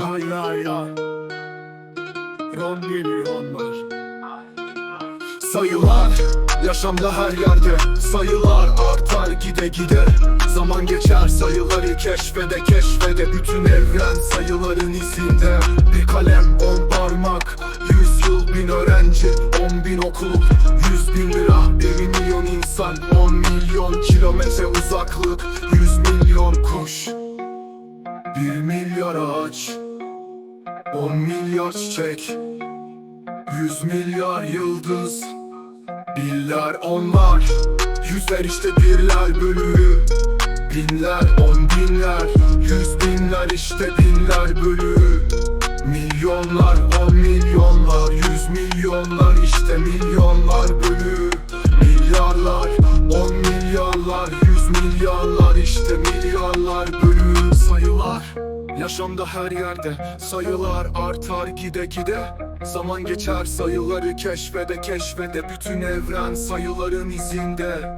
Hay hay hay On milyonlar Sayılar Yaşamda her yerde. Sayılar artar gide gide. Zaman geçer sayıları keşfede keşfede. Bütün evren sayıların izinde. Bir kalem on parmak. Yüz yıl bin öğrenci On bin okul. Yüz bin lira Bir milyon insan. On milyon kilometre uzaklık Bir milyar ağaç On milyar çiçek Yüz milyar yıldız. Biller onlar Yüzler işte birler bölüğü. Binler on binler Yüz binler işte binler bölüğü. Milyonlar on milyonlar Yüz milyonlar işte milyonlar bölüğü. Milyarlar on milyarlar Yüz milyarlar işte milyarlar bölüğü Sayılar. Yaşamda her yerde sayılar artar gide gide. Zaman geçer sayıları keşfede keşfede Bütün evren sayıların izinde